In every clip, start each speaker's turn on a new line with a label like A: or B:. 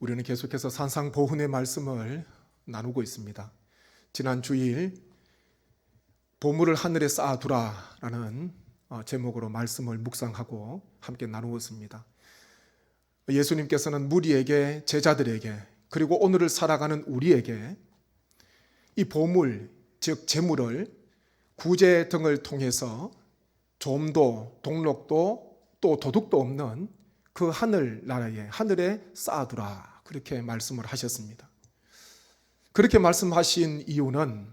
A: 우리는 계속해서 산상보훈의 말씀을 나누고 있습니다. 지난 주일 보물을 하늘에 쌓아두라라는 어, 제목으로 말씀을 묵상하고 함께 나누었습니다. 예수님께서는 무리에게 제자들에게 그리고 오늘을 살아가는 우리에게 이 보물 즉 재물을 구제 등을 통해서 좀도 동록도 또 도둑도 없는 그 하늘 나라에 하늘에 쌓아두라 그렇게 말씀을 하셨습니다. 그렇게 말씀하신 이유는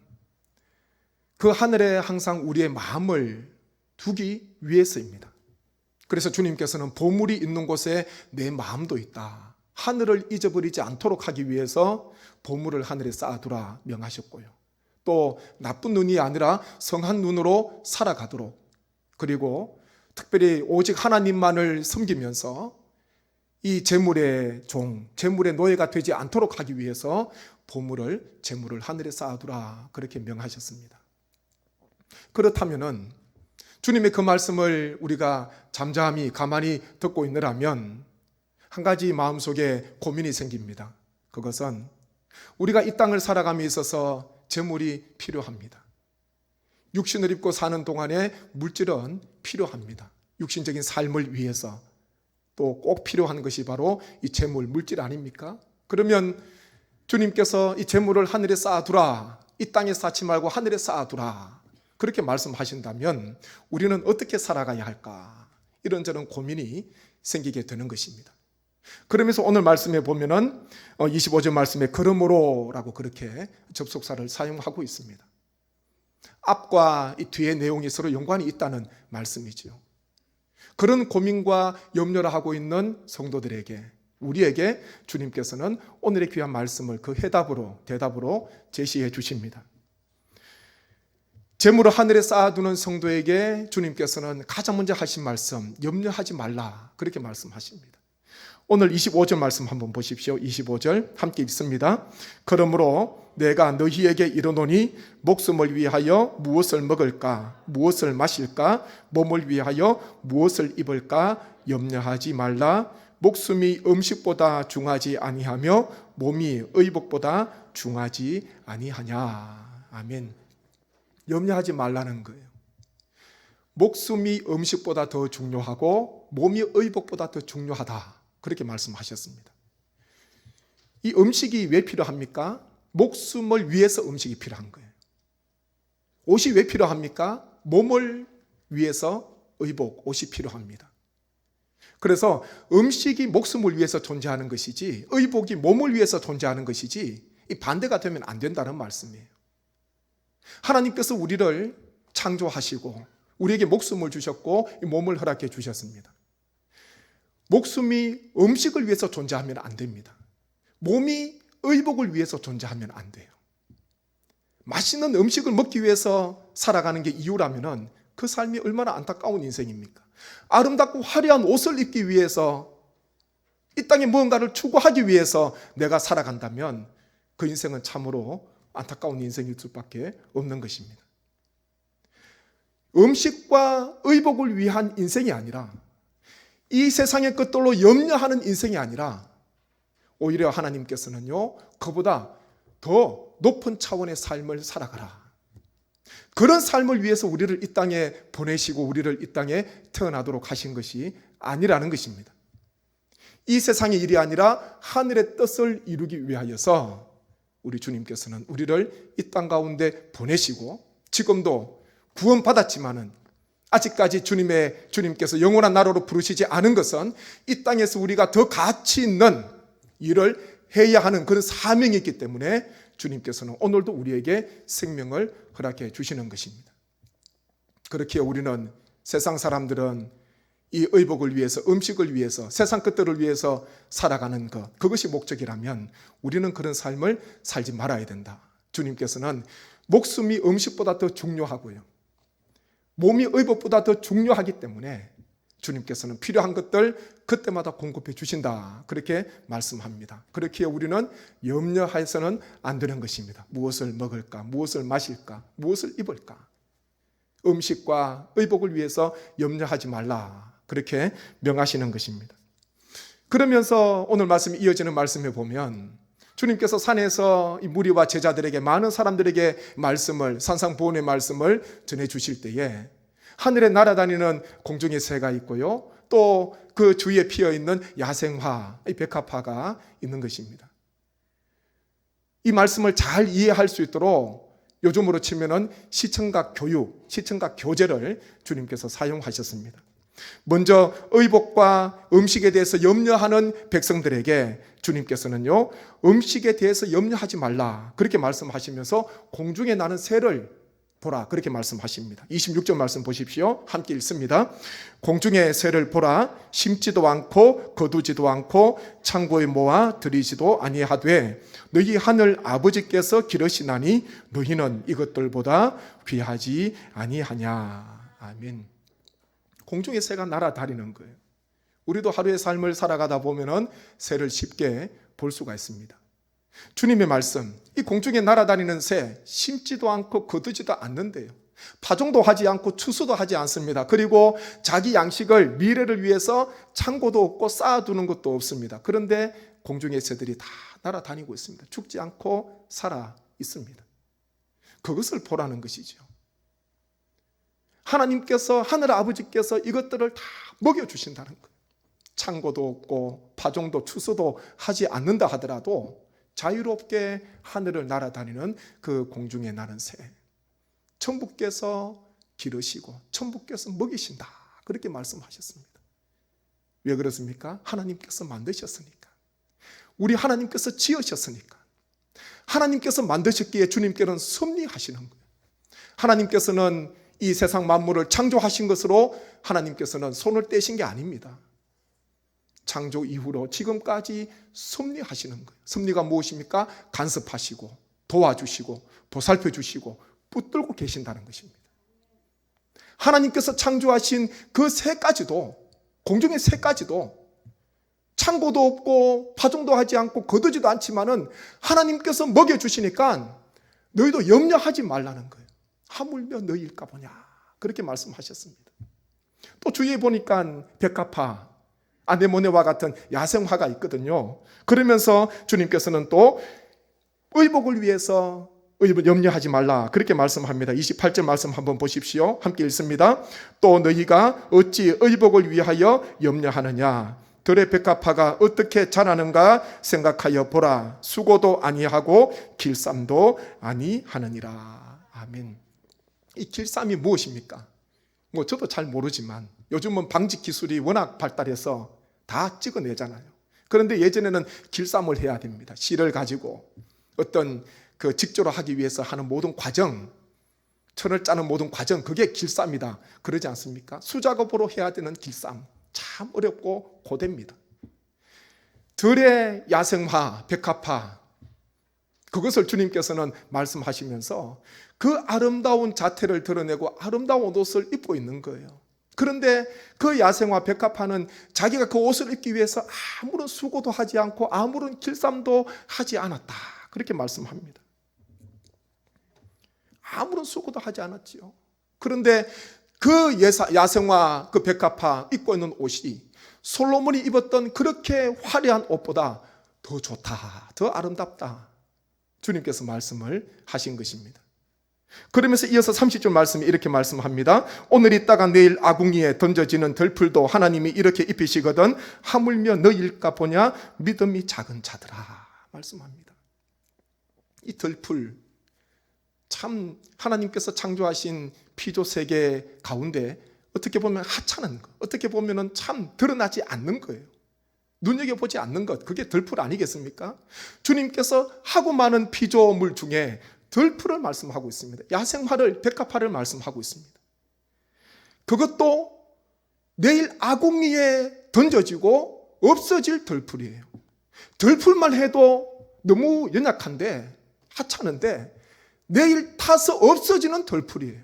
A: 그 하늘에 항상 우리의 마음을 두기 위해서입니다. 그래서 주님께서는 보물이 있는 곳에 내 마음도 있다. 하늘을 잊어버리지 않도록 하기 위해서 보물을 하늘에 쌓아두라 명하셨고요. 또 나쁜 눈이 아니라 성한 눈으로 살아가도록 그리고 특별히 오직 하나님만을 섬기면서 이 재물의 종, 재물의 노예가 되지 않도록 하기 위해서 보물을 재물을 하늘에 쌓아두라 그렇게 명하셨습니다. 그렇다면은 주님의 그 말씀을 우리가 잠잠히 가만히 듣고 있느라면 한 가지 마음속에 고민이 생깁니다. 그것은 우리가 이 땅을 살아감에 있어서 재물이 필요합니다. 육신을 입고 사는 동안에 물질은 필요합니다. 육신적인 삶을 위해서 또 꼭 필요한 것이 바로 이 재물, 물질 아닙니까? 그러면 주님께서 이 재물을 하늘에 쌓아두라. 이 땅에 쌓지 말고 하늘에 쌓아두라. 그렇게 말씀하신다면 우리는 어떻게 살아가야 할까? 이런저런 고민이 생기게 되는 것입니다. 그러면서 오늘 말씀에 보면은 25절 말씀에 그러므로라고 그렇게 접속사를 사용하고 있습니다. 앞과 이 뒤의 내용이 서로 연관이 있다는 말씀이지요. 그런 고민과 염려를 하고 있는 성도들에게 우리에게 주님께서는 오늘의 귀한 말씀을 그 해답으로 대답으로 제시해 주십니다. 재물을 하늘에 쌓아두는 성도에게 주님께서는 가장 먼저 하신 말씀 염려하지 말라 그렇게 말씀하십니다. 오늘 25절 말씀 한번 보십시오. 25절 함께 읽습니다. 그러므로 내가 너희에게 이르노니 목숨을 위하여 무엇을 먹을까? 무엇을 마실까? 몸을 위하여 무엇을 입을까? 염려하지 말라. 목숨이 음식보다 중하지 아니하며 몸이 의복보다 중하지 아니하냐. 아멘. 염려하지 말라는 거예요. 목숨이 음식보다 더 중요하고 몸이 의복보다 더 중요하다 그렇게 말씀하셨습니다 이 음식이 왜 필요합니까? 목숨을 위해서 음식이 필요한 거예요. 옷이 왜 필요합니까? 몸을 위해서 의복, 옷이 필요합니다. 그래서 음식이 목숨을 위해서 존재하는 것이지 의복이 몸을 위해서 존재하는 것이지 이 반대가 되면 안 된다는 말씀이에요. 하나님께서 우리를 창조하시고 우리에게 목숨을 주셨고 몸을 허락해 주셨습니다. 목숨이 음식을 위해서 존재하면 안 됩니다. 몸이 의복을 위해서 존재하면 안 돼요. 맛있는 음식을 먹기 위해서 살아가는 게 이유라면은 그 삶이 얼마나 안타까운 인생입니까? 아름답고 화려한 옷을 입기 위해서 이 땅에 무언가를 추구하기 위해서 내가 살아간다면 그 인생은 참으로 안타까운 인생일 수밖에 없는 것입니다. 음식과 의복을 위한 인생이 아니라 이 세상의 것들로 염려하는 인생이 아니라 오히려 하나님께서는요, 그보다 더 높은 차원의 삶을 살아가라. 그런 삶을 위해서 우리를 이 땅에 보내시고 우리를 이 땅에 태어나도록 하신 것이 아니라는 것입니다. 이 세상의 일이 아니라 하늘의 뜻을 이루기 위하여서 우리 주님께서는 우리를 이 땅 가운데 보내시고 지금도 구원받았지만은 아직까지 주님의 주님께서 영원한 나라로 부르시지 않은 것은 이 땅에서 우리가 더 가치 있는 일을 해야 하는 그런 사명이 있기 때문에 주님께서는 오늘도 우리에게 생명을 허락해 주시는 것입니다. 그렇게 우리는 세상 사람들은 이 의복을 위해서 음식을 위해서 세상 것들을 위해서 살아가는 것 그것이 목적이라면 우리는 그런 삶을 살지 말아야 된다. 주님께서는 목숨이 음식보다 더 중요하고요. 몸이 의복보다 더 중요하기 때문에 주님께서는 필요한 것들 그때마다 공급해 주신다. 그렇게 말씀합니다. 그렇게 우리는 염려해서는 안 되는 것입니다. 무엇을 먹을까? 무엇을 마실까? 무엇을 입을까? 음식과 의복을 위해서 염려하지 말라. 그렇게 명하시는 것입니다. 그러면서 오늘 말씀이 이어지는 말씀에 보면 주님께서 산에서 이 무리와 제자들에게 많은 사람들에게 말씀을 산상보훈의 말씀을 전해 주실 때에 하늘에 날아다니는 공중의 새가 있고요. 또 그 주위에 피어 있는 야생화, 이 백합화가 있는 것입니다. 이 말씀을 잘 이해할 수 있도록 요즘으로 치면은 시청각 교육, 시청각 교재를 주님께서 사용하셨습니다. 먼저 의복과 음식에 대해서 염려하는 백성들에게 주님께서는요, 음식에 대해서 염려하지 말라. 그렇게 말씀하시면서 공중에 나는 새를 보라. 그렇게 말씀하십니다. 26절 말씀 보십시오. 함께 읽습니다. 공중의 새를 보라. 심지도 않고 거두지도 않고 창고에 모아 들이지도 아니하되 너희 하늘 아버지께서 기르시나니 너희는 이것들보다 귀하지 아니하냐. 아멘. 공중의 새가 날아다니는 거예요. 우리도 하루의 삶을 살아가다 보면은 새를 쉽게 볼 수가 있습니다. 주님의 말씀, 이 공중에 날아다니는 새, 심지도 않고 거두지도 않는데요. 파종도 하지 않고 추수도 하지 않습니다. 그리고 자기 양식을 미래를 위해서 창고도 없고 쌓아두는 것도 없습니다. 그런데 공중의 새들이 다 날아다니고 있습니다. 죽지 않고 살아 있습니다. 그것을 보라는 것이죠. 하나님께서 하늘 아버지께서 이것들을 다 먹여 주신다는 거예요. 창고도 없고 파종도 추수도 하지 않는다 하더라도 자유롭게 하늘을 날아다니는 그 공중에 나는 새. 천부께서 기르시고 천부께서 먹이신다. 그렇게 말씀하셨습니다. 왜 그렇습니까? 하나님께서 만드셨으니까. 우리 하나님께서 지으셨으니까. 하나님께서 만드셨기에 주님께는 섭리하시는 거예요. 하나님께서는 이 세상 만물을 창조하신 것으로 하나님께서는 손을 떼신 게 아닙니다. 창조 이후로 지금까지 섭리하시는 거예요. 섭리가 무엇입니까? 간섭하시고 도와주시고 보살펴 주시고 붙들고 계신다는 것입니다. 하나님께서 창조하신 그 새까지도 공중의 새까지도 창고도 없고 파종도 하지 않고 거두지도 않지만은 하나님께서 먹여 주시니까 너희도 염려하지 말라는 거예요. 하물며 너희일까 보냐. 그렇게 말씀하셨습니다. 또 주위에 보니까 백합화, 아네모네와 같은 야생화가 있거든요. 그러면서 주님께서는 또 의복을 위해서 염려하지 말라. 그렇게 말씀합니다. 28절 말씀 한번 보십시오. 함께 읽습니다. 또 너희가 어찌 의복을 위하여 염려하느냐. 들의 백합화가 어떻게 자라는가 생각하여 보라. 수고도 아니하고 길쌈도 아니하느니라. 아멘. 이 길쌈이 무엇입니까? 뭐 저도 잘 모르지만 요즘은 방직 기술이 워낙 발달해서 다 찍어내잖아요. 그런데 예전에는 길쌈을 해야 됩니다. 실을 가지고 어떤 그 직조를 하기 위해서 하는 모든 과정, 천을 짜는 모든 과정, 그게 길쌈이다. 그러지 않습니까? 수작업으로 해야 되는 길쌈. 참 어렵고 고됩니다. 들의 야생화, 백합화, 그것을 주님께서는 말씀하시면서 그 아름다운 자태를 드러내고 아름다운 옷을 입고 있는 거예요. 그런데 그 야생화 백합화는 자기가 그 옷을 입기 위해서 아무런 수고도 하지 않고 아무런 길쌈도 하지 않았다. 그렇게 말씀합니다. 아무런 수고도 하지 않았지요. 그런데 그 야생화 그 백합화 입고 있는 옷이 솔로몬이 입었던 그렇게 화려한 옷보다 더 좋다. 더 아름답다. 주님께서 말씀을 하신 것입니다. 그러면서 이어서 30절 말씀이 이렇게 말씀합니다. 오늘 있다가 내일 아궁이에 던져지는 덜풀도 하나님이 이렇게 입히시거든 하물며 너일까 보냐 믿음이 작은 자들아 말씀합니다. 이 덜풀 참 하나님께서 창조하신 피조 세계 가운데 어떻게 보면 하찮은 것, 어떻게 보면은 참 드러나지 않는 거예요. 눈여겨보지 않는 것, 그게 덜풀 아니겠습니까? 주님께서 하고 많은 피조물 중에 덜풀을 말씀하고 있습니다. 야생화를, 백합화를 말씀하고 있습니다. 그것도 내일 아궁이에 던져지고 없어질 덜풀이에요. 덜풀만 해도 너무 연약한데, 하찮은데, 내일 타서 없어지는 덜풀이에요.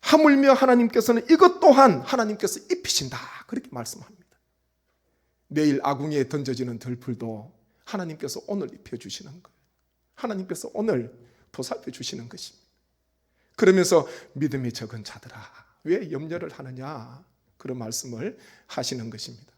A: 하물며 하나님께서는 이것 또한 하나님께서 입히신다. 그렇게 말씀합니다. 내일 아궁이에 던져지는 덜풀도 하나님께서 오늘 입혀주시는 거예요. 하나님께서 오늘 보살펴 주시는 것입니다. 그러면서 믿음이 적은 자들아, 왜 염려를 하느냐? 그런 말씀을 하시는 것입니다.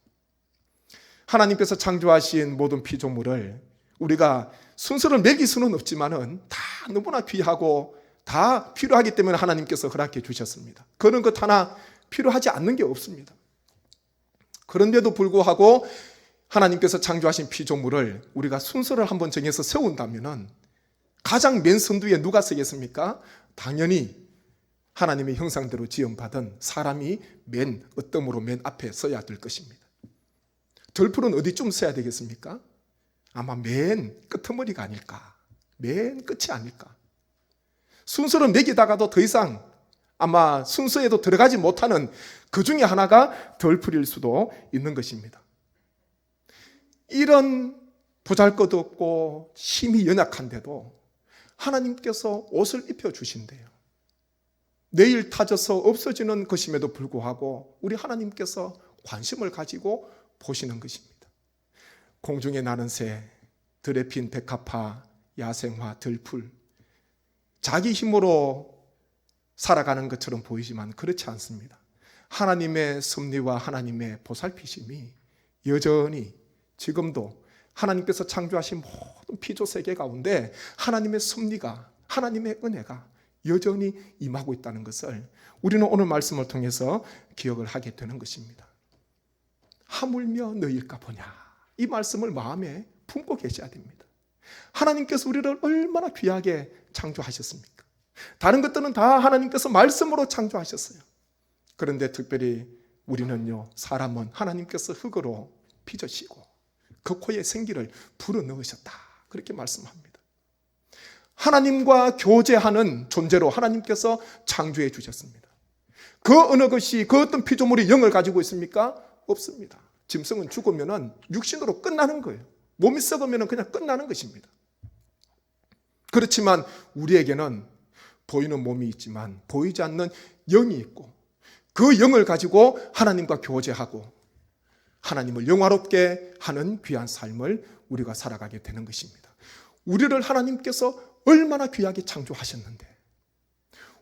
A: 하나님께서 창조하신 모든 피조물을 우리가 순서를 매길 수는 없지만은 다 너무나 귀하고 다 필요하기 때문에 하나님께서 허락해 주셨습니다. 그런 것 하나 필요하지 않는 게 없습니다. 그런데도 불구하고 하나님께서 창조하신 피조물을 우리가 순서를 한번 정해서 세운다면은 가장 맨 선두에 누가 서겠습니까? 당연히 하나님의 형상대로 지음받은 사람이 맨 어떤 으로 맨 앞에 서야 될 것입니다. 덜풀은 어디쯤 서야 되겠습니까? 아마 맨 끄트머리가 아닐까. 맨 끝이 아닐까. 순서를 매기다가도 더 이상 아마 순서에도 들어가지 못하는 그 중에 하나가 덜풀일 수도 있는 것입니다. 이런 보잘 것 없고 힘이 연약한데도 하나님께서 옷을 입혀 주신대요. 내일 타져서 없어지는 것임에도 불구하고 우리 하나님께서 관심을 가지고 보시는 것입니다. 공중에 나는 새, 들에 핀 백합화, 야생화, 들풀. 자기 힘으로 살아가는 것처럼 보이지만 그렇지 않습니다. 하나님의 섭리와 하나님의 보살피심이 여전히 지금도 하나님께서 창조하신 모든 피조 세계 가운데 하나님의 섭리가 하나님의 은혜가 여전히 임하고 있다는 것을 우리는 오늘 말씀을 통해서 기억을 하게 되는 것입니다. 하물며 너일까 보냐. 이 말씀을 마음에 품고 계셔야 됩니다. 하나님께서 우리를 얼마나 귀하게 창조하셨습니까? 다른 것들은 다 하나님께서 말씀으로 창조하셨어요. 그런데 특별히 우리는요, 사람은 하나님께서 흙으로 빚으시고 그 코에 생기를 불어 넣으셨다. 그렇게 말씀합니다. 하나님과 교제하는 존재로 하나님께서 창조해 주셨습니다. 그 어느 것이 그 어떤 피조물이 영을 가지고 있습니까? 없습니다. 짐승은 죽으면 육신으로 끝나는 거예요. 몸이 썩으면 그냥 끝나는 것입니다. 그렇지만 우리에게는 보이는 몸이 있지만 보이지 않는 영이 있고 그 영을 가지고 하나님과 교제하고 하나님을 영화롭게 하는 귀한 삶을 우리가 살아가게 되는 것입니다. 우리를 하나님께서 얼마나 귀하게 창조하셨는데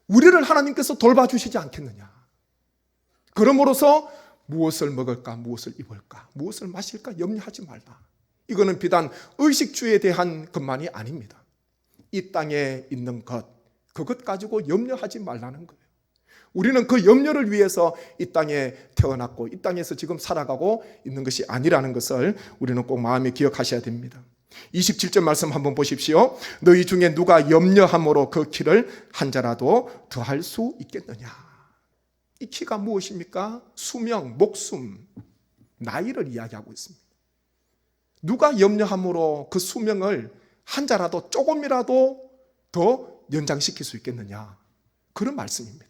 A: 우리를 하나님께서 돌봐주시지 않겠느냐. 그러므로서 무엇을 먹을까, 무엇을 입을까, 무엇을 마실까 염려하지 말라. 이거는 비단 의식주에 대한 것만이 아닙니다. 이 땅에 있는 것, 그것 가지고 염려하지 말라는 거예요. 우리는 그 염려를 위해서 이 땅에 태어났고 이 땅에서 지금 살아가고 있는 것이 아니라는 것을 우리는 꼭 마음에 기억하셔야 됩니다. 27절 말씀 한번 보십시오. 너희 중에 누가 염려함으로 그 키를 한 자라도 더할 수 있겠느냐. 이 키가 무엇입니까? 수명, 목숨, 나이를 이야기하고 있습니다. 누가 염려함으로 그 수명을 한 자라도 조금이라도 더 연장시킬 수 있겠느냐. 그런 말씀입니다.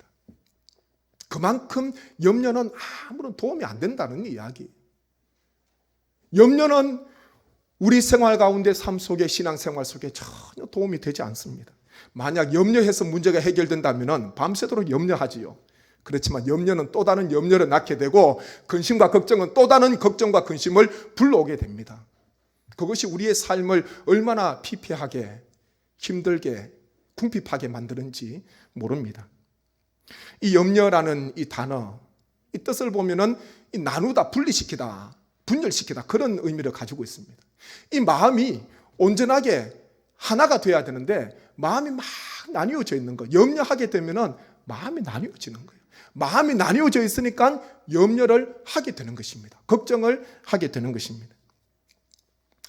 A: 그만큼 염려는 아무런 도움이 안 된다는 이야기. 염려는 우리 생활 가운데 삶 속에 신앙 생활 속에 전혀 도움이 되지 않습니다. 만약 염려해서 문제가 해결된다면 밤새도록 염려하지요. 그렇지만 염려는 또 다른 염려를 낳게 되고 근심과 걱정은 또 다른 걱정과 근심을 불러오게 됩니다. 그것이 우리의 삶을 얼마나 피폐하게 힘들게 궁핍하게 만드는지 모릅니다. 이 염려라는 이 단어, 이 뜻을 보면은 이 나누다, 분리시키다, 분열시키다 그런 의미를 가지고 있습니다. 이 마음이 온전하게 하나가 돼야 되는데 마음이 막 나뉘어져 있는 거. 염려하게 되면은 마음이 나뉘어지는 거예요. 마음이 나뉘어져 있으니까 염려를 하게 되는 것입니다. 걱정을 하게 되는 것입니다.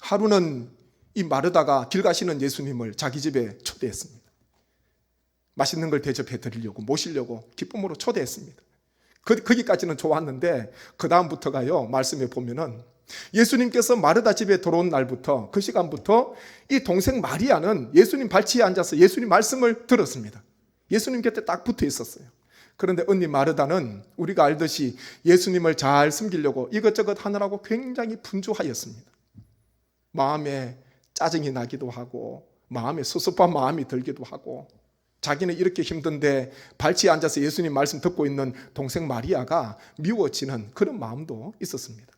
A: 하루는 이 마르다가 길 가시는 예수님을 자기 집에 초대했습니다. 맛있는 걸 대접해 드리려고 모시려고 기쁨으로 초대했습니다. 그, 거기까지는 좋았는데 그 다음부터가요 말씀에 보면은 예수님께서 마르다 집에 들어온 날부터 그 시간부터 이 동생 마리아는 예수님 발치에 앉아서 예수님 말씀을 들었습니다. 예수님 곁에 딱 붙어 있었어요. 그런데 언니 마르다는 우리가 알듯이 예수님을 잘 숨기려고 이것저것 하느라고 굉장히 분주하였습니다. 마음에 짜증이 나기도 하고 마음에 섭섭한 마음이 들기도 하고 자기는 이렇게 힘든데 발치에 앉아서 예수님 말씀 듣고 있는 동생 마리아가 미워지는 그런 마음도 있었습니다.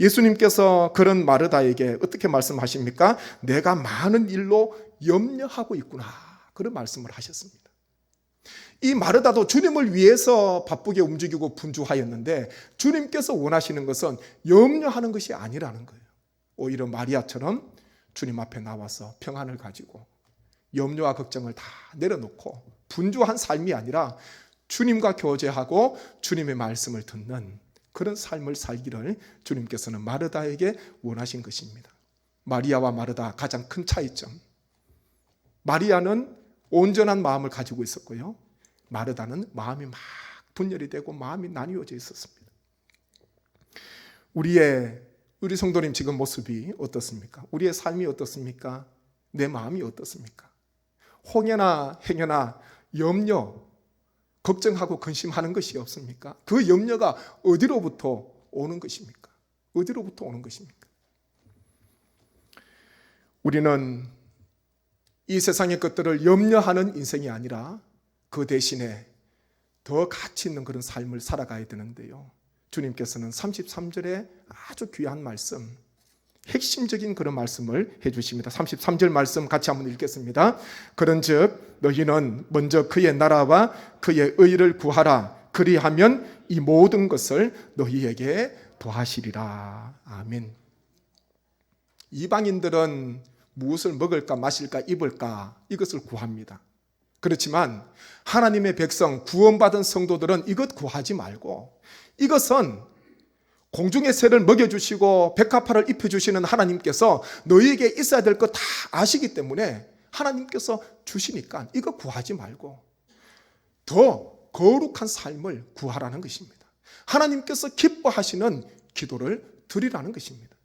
A: 예수님께서 그런 마르다에게 어떻게 말씀하십니까? 내가 많은 일로 염려하고 있구나. 그런 말씀을 하셨습니다. 이 마르다도 주님을 위해서 바쁘게 움직이고 분주하였는데 주님께서 원하시는 것은 염려하는 것이 아니라는 거예요. 오히려 마리아처럼 주님 앞에 나와서 평안을 가지고 염려와 걱정을 다 내려놓고 분주한 삶이 아니라 주님과 교제하고 주님의 말씀을 듣는 그런 삶을 살기를 주님께서는 마르다에게 원하신 것입니다. 마리아와 마르다 가장 큰 차이점. 마리아는 온전한 마음을 가지고 있었고요. 마르다는 마음이 막 분열이 되고 마음이 나뉘어져 있었습니다. 우리의 우리 성도님 지금 모습이 어떻습니까? 우리의 삶이 어떻습니까? 내 마음이 어떻습니까? 홍해나 행여나 염려, 걱정하고 근심하는 것이 없습니까? 그 염려가 어디로부터 오는 것입니까? 어디로부터 오는 것입니까? 우리는 이 세상의 것들을 염려하는 인생이 아니라 그 대신에 더 가치 있는 그런 삶을 살아가야 되는데요. 주님께서는 33절에 아주 귀한 말씀, 핵심적인 그런 말씀을 해 주십니다. 33절 말씀 같이 한번 읽겠습니다. 그런즉 너희는 먼저 그의 나라와 그의 의를 구하라. 그리하면 이 모든 것을 너희에게 도하시리라. 아멘. 이방인들은 무엇을 먹을까, 마실까, 입을까 이것을 구합니다. 그렇지만 하나님의 백성, 구원받은 성도들은 이것 구하지 말고 이것은 공중의 새를 먹여주시고 백합화를 입혀주시는 하나님께서 너희에게 있어야 될것다 아시기 때문에 하나님께서 주시니까 이거 구하지 말고 더 거룩한 삶을 구하라는 것입니다. 하나님께서 기뻐하시는 기도를 드리라는 것입니다.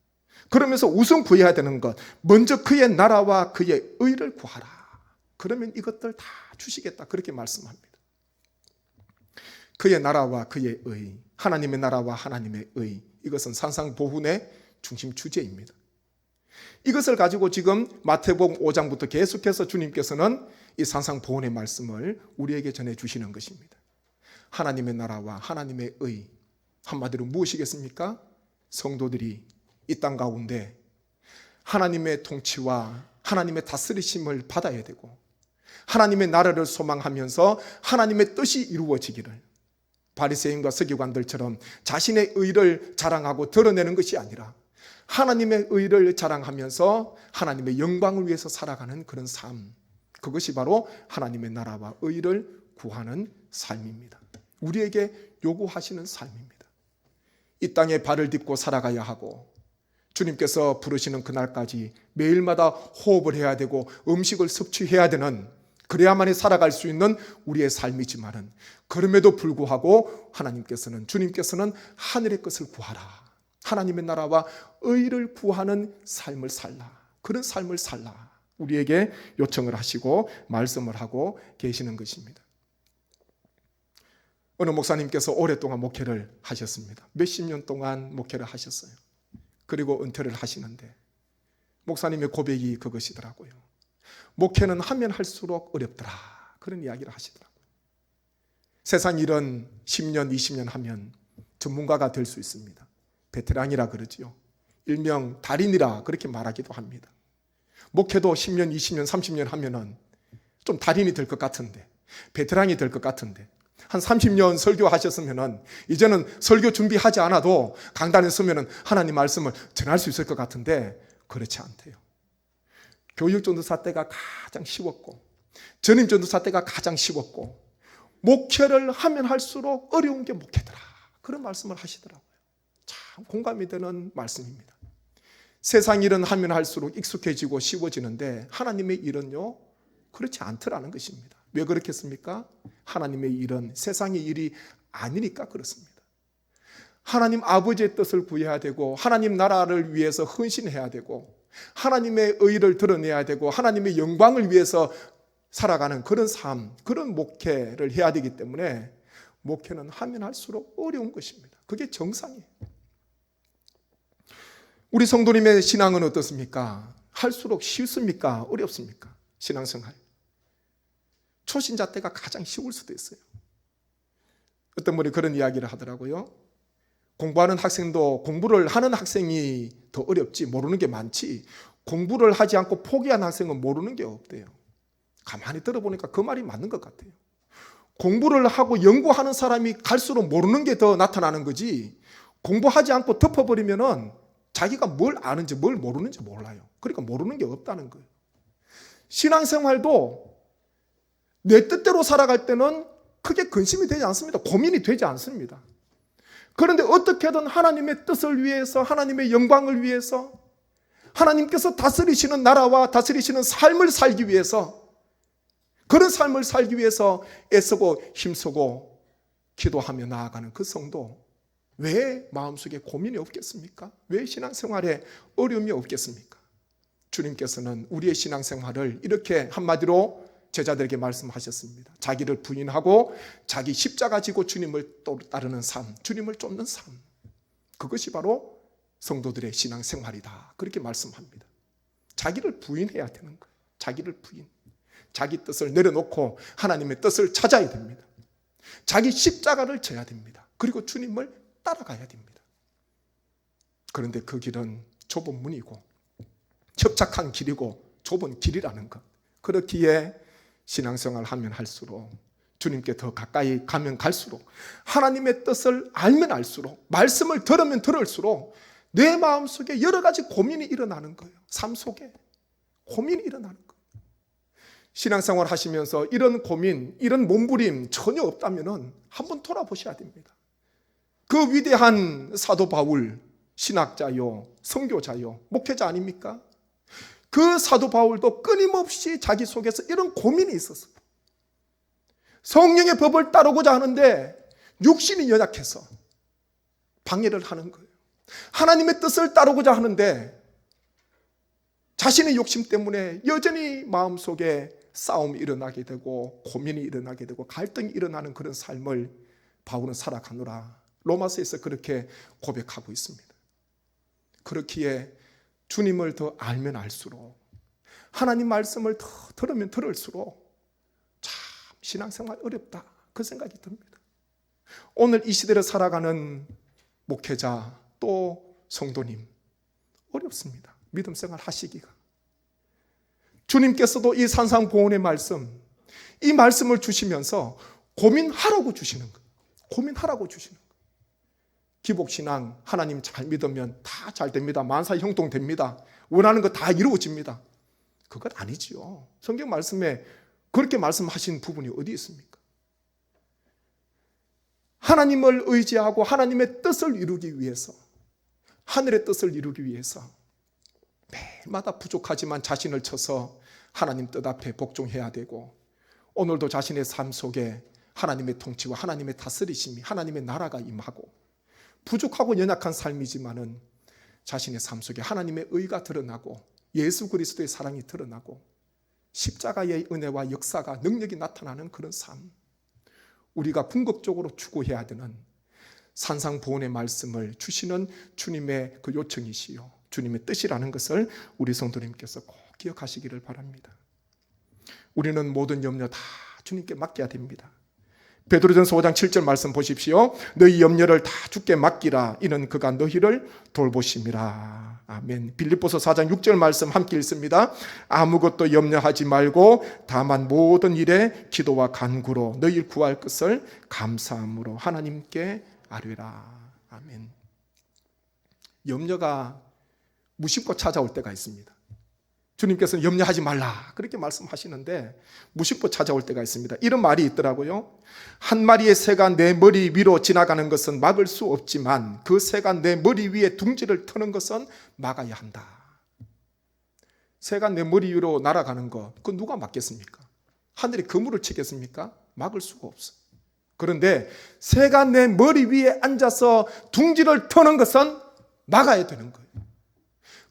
A: 그러면서 우선 구해야 되는 것, 먼저 그의 나라와 그의 의를 구하라. 그러면 이것들 다 주시겠다. 그렇게 말씀합니다. 그의 나라와 그의 의, 하나님의 나라와 하나님의 의, 이것은 산상보훈의 중심 주제입니다. 이것을 가지고 지금 마태복음 5장부터 계속해서 주님께서는 이 산상보훈의 말씀을 우리에게 전해 주시는 것입니다. 하나님의 나라와 하나님의 의, 한마디로 무엇이겠습니까? 성도들이 이 땅 가운데 하나님의 통치와 하나님의 다스리심을 받아야 되고 하나님의 나라를 소망하면서 하나님의 뜻이 이루어지기를 바리새인과 서기관들처럼 자신의 의를 자랑하고 드러내는 것이 아니라 하나님의 의를 자랑하면서 하나님의 영광을 위해서 살아가는 그런 삶. 그것이 바로 하나님의 나라와 의를 구하는 삶입니다. 우리에게 요구하시는 삶입니다. 이 땅에 발을 딛고 살아가야 하고 주님께서 부르시는 그날까지 매일마다 호흡을 해야 되고 음식을 섭취해야 되는 그래야만이 살아갈 수 있는 우리의 삶이지만은 그럼에도 불구하고 하나님께서는 주님께서는 하늘의 것을 구하라. 하나님의 나라와 의를 구하는 삶을 살라. 그런 삶을 살라. 우리에게 요청을 하시고 말씀을 하고 계시는 것입니다. 어느 목사님께서 오랫동안 목회를 하셨습니다. 몇십 년 동안 목회를 하셨어요. 그리고 은퇴를 하시는데 목사님의 고백이 그것이더라고요. 목회는 하면 할수록 어렵더라. 그런 이야기를 하시더라고요. 세상 일은 10년, 20년 하면 전문가가 될 수 있습니다. 베테랑이라 그러지요. 일명 달인이라 그렇게 말하기도 합니다. 목회도 10년, 20년, 30년 하면은 좀 달인이 될 것 같은데, 베테랑이 될 것 같은데, 한 30년 설교하셨으면은 이제는 설교 준비하지 않아도 강단에 서면은 하나님 말씀을 전할 수 있을 것 같은데 그렇지 않대요. 교육 전도사 때가 가장 쉬웠고 전임 전도사 때가 가장 쉬웠고 목회를 하면 할수록 어려운 게 목회더라. 그런 말씀을 하시더라고요. 참 공감이 되는 말씀입니다. 세상 일은 하면 할수록 익숙해지고 쉬워지는데 하나님의 일은요 그렇지 않더라는 것입니다. 왜 그렇겠습니까? 하나님의 일은 세상의 일이 아니니까 그렇습니다. 하나님 아버지의 뜻을 구해야 되고 하나님 나라를 위해서 헌신해야 되고 하나님의 의를 드러내야 되고 하나님의 영광을 위해서 살아가는 그런 삶, 그런 목회를 해야 되기 때문에 목회는 하면 할수록 어려운 것입니다. 그게 정상이에요. 우리 성도님의 신앙은 어떻습니까? 할수록 쉽습니까? 어렵습니까? 신앙생활. 초신자 때가 가장 쉬울 수도 있어요. 어떤 분이 그런 이야기를 하더라고요. 공부하는 학생도 공부를 하는 학생이 더 어렵지 모르는 게 많지 공부를 하지 않고 포기한 학생은 모르는 게 없대요. 가만히 들어보니까 그 말이 맞는 것 같아요. 공부를 하고 연구하는 사람이 갈수록 모르는 게 더 나타나는 거지. 공부하지 않고 덮어버리면은 자기가 뭘 아는지 뭘 모르는지 몰라요. 그러니까 모르는 게 없다는 거예요. 신앙생활도 내 뜻대로 살아갈 때는 크게 근심이 되지 않습니다. 고민이 되지 않습니다. 그런데 어떻게든 하나님의 뜻을 위해서, 하나님의 영광을 위해서, 하나님께서 다스리시는 나라와 다스리시는 삶을 살기 위해서, 그런 삶을 살기 위해서 애쓰고 힘쓰고 기도하며 나아가는 그 성도, 왜 마음속에 고민이 없겠습니까? 왜 신앙생활에 어려움이 없겠습니까? 주님께서는 우리의 신앙생활을 이렇게 한마디로 제자들에게 말씀하셨습니다. 자기를 부인하고 자기 십자가 지고 주님을 또 따르는 삶, 주님을 쫓는 삶. 그것이 바로 성도들의 신앙 생활이다. 그렇게 말씀합니다. 자기를 부인해야 되는 거예요. 자기를 부인. 자기 뜻을 내려놓고 하나님의 뜻을 찾아야 됩니다. 자기 십자가를 져야 됩니다. 그리고 주님을 따라가야 됩니다. 그런데 그 길은 좁은 문이고 협착한 길이고 좁은 길이라는 것. 그렇기에 신앙생활 하면 할수록 주님께 더 가까이 가면 갈수록 하나님의 뜻을 알면 알수록 말씀을 들으면 들을수록 내 마음속에 여러 가지 고민이 일어나는 거예요. 삶 속에 고민이 일어나는 거예요. 신앙생활 하시면서 이런 고민, 이런 몸부림 전혀 없다면 한번 돌아보셔야 됩니다. 그 위대한 사도 바울, 신학자요, 선교자요, 목회자 아닙니까? 그 사도 바울도 끊임없이 자기 속에서 이런 고민이 있었어요. 성령의 법을 따르고자 하는데 육신이 연약해서 방해를 하는 거예요. 하나님의 뜻을 따르고자 하는데 자신의 욕심 때문에 여전히 마음속에 싸움이 일어나게 되고 고민이 일어나게 되고 갈등이 일어나는 그런 삶을 바울은 살아가노라. 로마서에서 그렇게 고백하고 있습니다. 그렇기에 주님을 더 알면 알수록 하나님 말씀을 더 들으면 들을수록 참 신앙생활 어렵다. 그 생각이 듭니다. 오늘 이 시대를 살아가는 목회자 또 성도님 어렵습니다. 믿음 생활 하시기가. 주님께서도 이 산상보훈의 말씀, 이 말씀을 주시면서 고민하라고 주시는 거예요. 고민하라고 주시는 거예요. 기복신앙, 하나님 잘 믿으면 다 잘 됩니다. 만사 형통됩니다. 원하는 거 다 이루어집니다. 그건 아니지요. 성경 말씀에 그렇게 말씀하신 부분이 어디 있습니까? 하나님을 의지하고 하나님의 뜻을 이루기 위해서, 하늘의 뜻을 이루기 위해서 매일마다 부족하지만 자신을 쳐서 하나님 뜻 앞에 복종해야 되고 오늘도 자신의 삶 속에 하나님의 통치와 하나님의 다스리심이 하나님의 나라가 임하고 부족하고 연약한 삶이지만은 자신의 삶 속에 하나님의 의가 드러나고 예수 그리스도의 사랑이 드러나고 십자가의 은혜와 역사가 능력이 나타나는 그런 삶. 우리가 궁극적으로 추구해야 되는 산상보훈의 말씀을 주시는 주님의 그 요청이시요. 주님의 뜻이라는 것을 우리 성도님께서 꼭 기억하시기를 바랍니다. 우리는 모든 염려 다 주님께 맡겨야 됩니다. 베드로전서 5장 7절 말씀 보십시오. 너희 염려를 다 주께 맡기라. 이는 그가 너희를 돌보심이라. 아멘. 빌립보서 4장 6절 말씀 함께 읽습니다. 아무것도 염려하지 말고 다만 모든 일에 기도와 간구로 너희를 구할 것을 감사함으로 하나님께 아뢰라. 아멘. 염려가 무심코 찾아올 때가 있습니다. 주님께서는 염려하지 말라. 그렇게 말씀하시는데 무심코 찾아올 때가 있습니다. 이런 말이 있더라고요. 한 마리의 새가 내 머리 위로 지나가는 것은 막을 수 없지만 그 새가 내 머리 위에 둥지를 트는 것은 막아야 한다. 새가 내 머리 위로 날아가는 것, 그 누가 막겠습니까? 하늘이 그물을 치겠습니까? 막을 수가 없어. 그런데 새가 내 머리 위에 앉아서 둥지를 트는 것은 막아야 되는 거예요.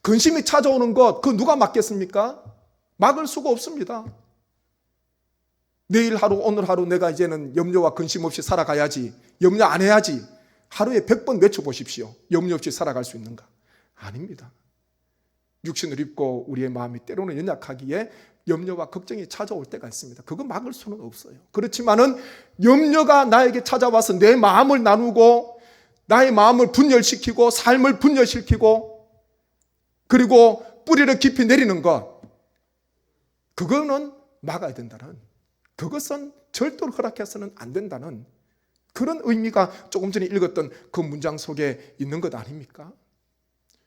A: 근심이 찾아오는 것, 그 누가 막겠습니까? 막을 수가 없습니다. 내일 하루, 오늘 하루 내가 이제는 염려와 근심 없이 살아가야지. 염려 안 해야지. 하루에 100번 외쳐보십시오. 염려 없이 살아갈 수 있는가? 아닙니다. 육신을 입고 우리의 마음이 때로는 연약하기에 염려와 걱정이 찾아올 때가 있습니다. 그거 막을 수는 없어요. 그렇지만은 염려가 나에게 찾아와서 내 마음을 나누고 나의 마음을 분열시키고 삶을 분열시키고 그리고 뿌리를 깊이 내리는 것, 그거는 막아야 된다는, 그것은 절대로 허락해서는 안 된다는 그런 의미가 조금 전에 읽었던 그 문장 속에 있는 것 아닙니까?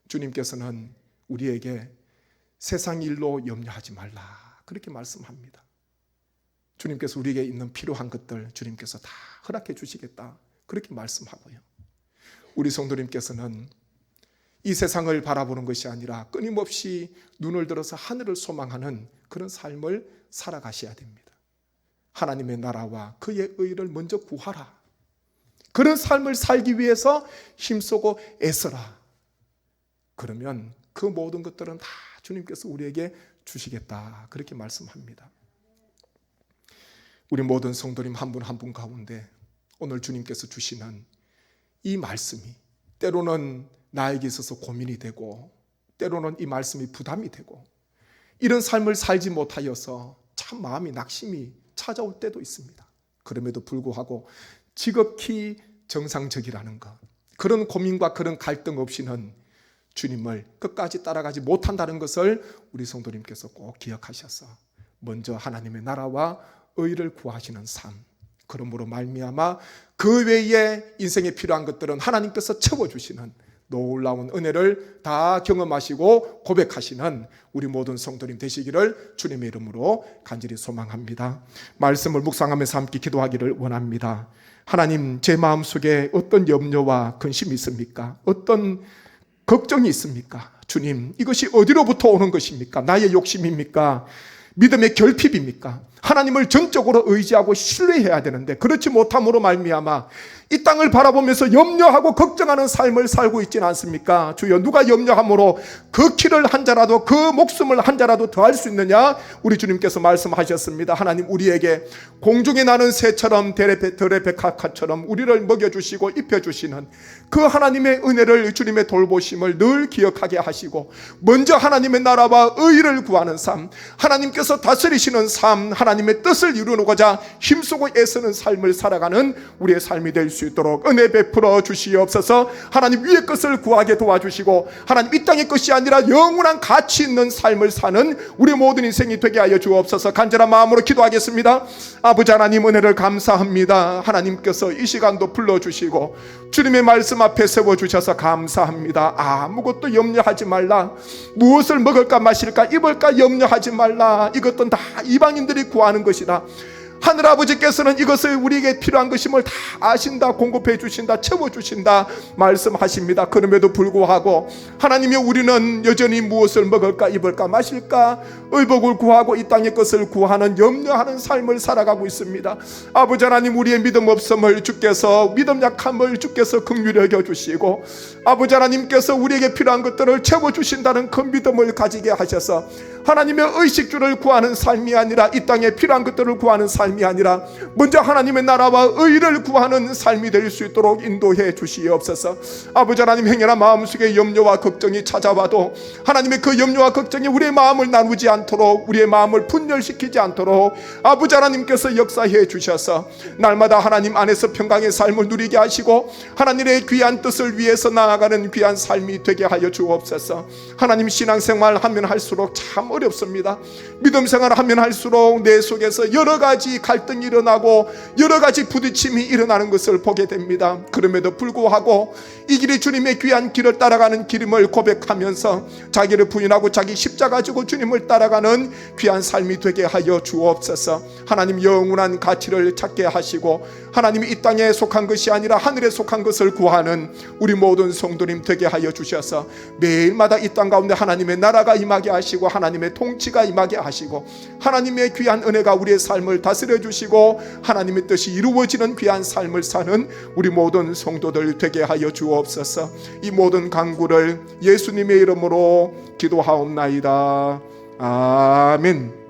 A: 주님께서는 우리에게 세상 일로 염려하지 말라. 그렇게 말씀합니다. 주님께서 우리에게 있는 필요한 것들 주님께서 다 허락해 주시겠다. 그렇게 말씀하고요. 우리 성도님께서는 이 세상을 바라보는 것이 아니라 끊임없이 눈을 들어서 하늘을 소망하는 그런 삶을 살아가셔야 됩니다. 하나님의 나라와 그의 의를 먼저 구하라. 그런 삶을 살기 위해서 힘쓰고 애써라. 그러면 그 모든 것들은 다 주님께서 우리에게 주시겠다. 그렇게 말씀합니다. 우리 모든 성도님 한 분 한 분 가운데 오늘 주님께서 주시는 이 말씀이 때로는 나에게 있어서 고민이 되고 때로는 이 말씀이 부담이 되고 이런 삶을 살지 못하여서 참 마음이 낙심이 찾아올 때도 있습니다. 그럼에도 불구하고 지극히 정상적이라는 것 그런 고민과 그런 갈등 없이는 주님을 끝까지 따라가지 못한다는 것을 우리 성도님께서 꼭 기억하셔서 먼저 하나님의 나라와 의를 구하시는 삶 그러므로 말미암아 그 외에 인생에 필요한 것들은 하나님께서 채워주시는 놀라운 은혜를 다 경험하시고 고백하시는 우리 모든 성도님 되시기를 주님의 이름으로 간절히 소망합니다. 말씀을 묵상하면서 함께 기도하기를 원합니다. 하나님, 제 마음 속에 어떤 염려와 근심이 있습니까? 어떤 걱정이 있습니까? 주님, 이것이 어디로부터 오는 것입니까? 나의 욕심입니까? 믿음의 결핍입니까? 하나님을 전적으로 의지하고 신뢰해야 되는데 그렇지 못함으로 말미암아 이 땅을 바라보면서 염려하고 걱정하는 삶을 살고 있지는 않습니까? 주여 누가 염려함으로 그 키를 한 자라도 그 목숨을 한 자라도 더할 수 있느냐? 우리 주님께서 말씀하셨습니다. 하나님 우리에게 공중에 나는 새처럼 데레베카카처럼 우리를 먹여주시고 입혀주시는 그 하나님의 은혜를 주님의 돌보심을 늘 기억하게 하시고 먼저 하나님의 나라와 의를 구하는 삶 하나님께서 다스리시는 삶 하나님 의 뜻을 이루고자 힘쓰고 애쓰는 삶을 살아가는 우리의 삶이 될 수 있도록 은혜 베풀어 주시옵소서. 하나님 위의 것을 구하게 도와주시고 하나님 이 땅의 것이 아니라 영원한 가치 있는 삶을 사는 우리 모든 인생이 되게 하여 주옵소서. 간절한 마음으로 기도하겠습니다. 아버지 하나님 은혜를 감사합니다. 하나님께서 이 시간도 불러주시고 주님의 말씀 앞에 세워주셔서 감사합니다. 아무것도 염려하지 말라. 무엇을 먹을까 마실까 입을까 염려하지 말라. 이것도 다 이방인들이 구하 는 것이다 하늘 아버지께서는 이것을 우리에게 필요한 것임을 다 아신다, 공급해 주신다, 채워 주신다 말씀하십니다. 그럼에도 불구하고 하나님이 우리는 여전히 무엇을 먹을까, 입을까, 마실까, 의복을 구하고 이 땅의 것을 구하는 염려하는 삶을 살아가고 있습니다. 아버지 하나님 우리의 믿음 없음을 주께서 믿음 약함을 주께서 긍휼히 여겨 주시고 아버지 하나님께서 우리에게 필요한 것들을 채워 주신다는 그 믿음을 가지게 하셔서 하나님의 의식주를 구하는 삶이 아니라 이 땅에 필요한 것들을 구하는 삶이 아니라 먼저 하나님의 나라와 의를 구하는 삶이 될 수 있도록 인도해 주시옵소서. 아버지 하나님 행여나 마음속에 염려와 걱정이 찾아와도 하나님의 그 염려와 걱정이 우리의 마음을 나누지 않도록 우리의 마음을 분열시키지 않도록 아버지 하나님께서 역사해 주셔서 날마다 하나님 안에서 평강의 삶을 누리게 하시고 하나님의 귀한 뜻을 위해서 나아가는 귀한 삶이 되게 하여 주옵소서. 하나님 신앙생활 하면 할수록 참 어렵습니다. 믿음 생활을 하면 할수록 내 속에서 여러 가지 갈등이 일어나고 여러 가지 부딪힘이 일어나는 것을 보게 됩니다. 그럼에도 불구하고 이 길이 주님의 귀한 길을 따라가는 길임을 고백하면서 자기를 부인하고 자기 십자가 지고 주님을 따라가는 귀한 삶이 되게 하여 주옵소서. 하나님 영원한 가치를 찾게 하시고 하나님이 이 땅에 속한 것이 아니라 하늘에 속한 것을 구하는 우리 모든 성도님 되게 하여 주셔서 매일마다 이 땅 가운데 하나님의 나라가 임하게 하시고 하나님의 통치가 임하게 하시고 하나님의 귀한 은혜가 우리의 삶을 다스려 주시고 하나님의 뜻이 이루어지는 귀한 삶을 사는 우리 모든 성도들 되게 하여 주옵소서. 이 모든 간구를 예수님의 이름으로 기도하옵나이다. 아멘.